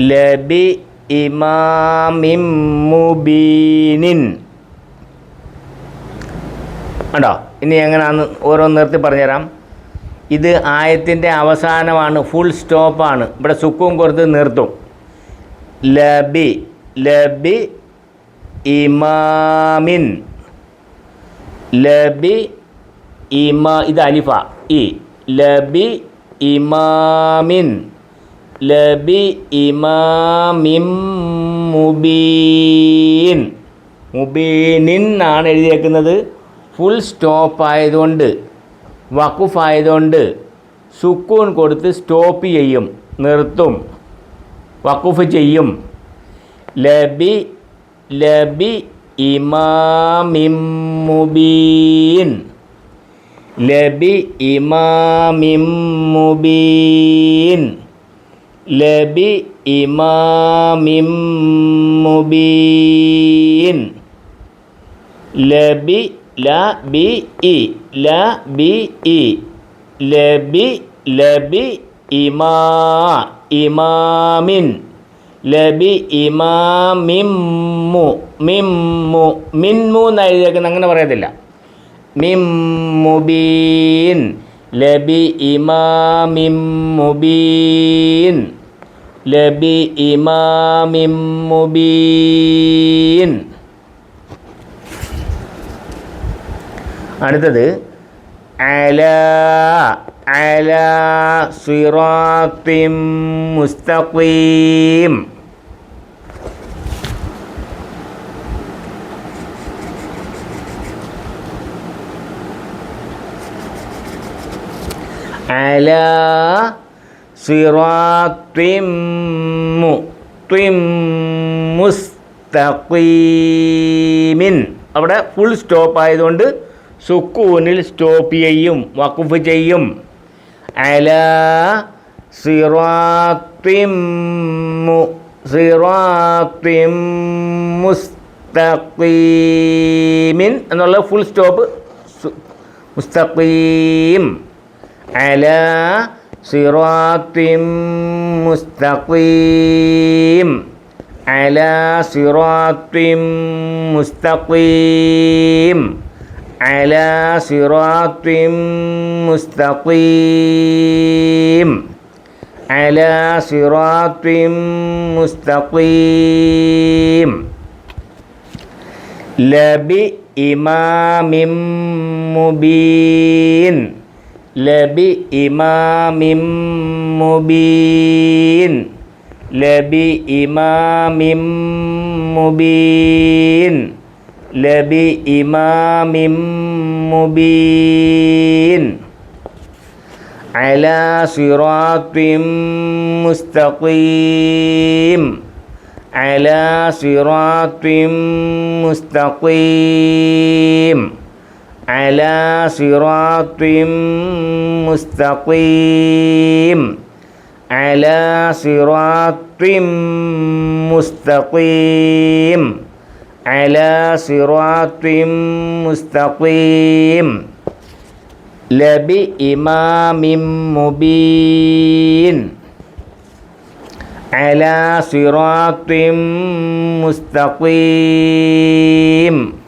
ലബി ഇമാമിം മുബീനിൻ. ഉണ്ടോ ഇനി എങ്ങനെയാണെന്ന് ഓരോ നിർത്തി പറഞ്ഞുതരാം. ഇത് ആയത്തിന്റെ അവസാനമാണ് ഫുൾ സ്റ്റോപ്പാണ് ഇവിടെ സുക്കും കൊടുത്ത് നിർത്തും. ലബി ലബി ഇമാമിൻ ലബി ഇമാ ഇത് അലിഫ ഇ. ലബി ഇമാമിൻ ലബി ഇമാമിം മുബീൻ. മുബീനിൻ എന്നാണ് എഴുതിയേക്കുന്നത്. ഫുൾ സ്റ്റോപ്പ് ആയതുകൊണ്ട് വഖഫ് ആയതുകൊണ്ട് സുക്കൂൺ കൊടുത്ത് സ്റ്റോപ്പ് ചെയ്യും നിർത്തും വഖുഫ് ചെയ്യും. ലബി ലബി ഇമാമിം മുബീൻ. ലബി ഇമാമിം മുബീൻ. ലബി ഇമാമിം മുബീൻ. ലബി ല ബി ഇ. ല ബി ഇ. ലബി ലബി ഇമാ ഇമാമിൻ. ലബി ഇമാമിമ്മു മിമ്മു മിൻമു എന്ന് അങ്ങനെ പറയത്തില്ല. മിമ്മുബീൻ ലബി ഇമാമിം മുബീൻ. ലബി ഇമാമിം മുബീൻ. അടുത്തത് അല അല സിറാത്തിം മുസ്തഖീം. അല സിറാത്തിം മു ത്വിം മുസ്തഖീമിൻ. അവിടെ ഫുൾ സ്റ്റോപ്പ് ആയതുകൊണ്ട് സുക്കൂനിൽ സ്റ്റോപ്പ് ചെയ്യും വഖഫ് ചെയ്യും. അല സിറാത്തിം മു സിറാത്തിം മുസ്തഖീമിൻ എന്നുള്ള ഫുൾ സ്റ്റോപ്പ് മുസ്തഖീം. على صراط مستقيم. على صراط مستقيم. على صراط مستقيم. على صراط مستقيم. لبإمام مبين. ലബി ഇമാമിം മുബീൻ ലബി ഇമാമിം മുബീൻ ലബി ഇമാമിം മുബീൻ على صراط مستقيم على صراط مستقيم على صراط مستقيم. على صراط مستقيم. على صراط مستقيم. لبإمام مبين. على صراط مستقيم.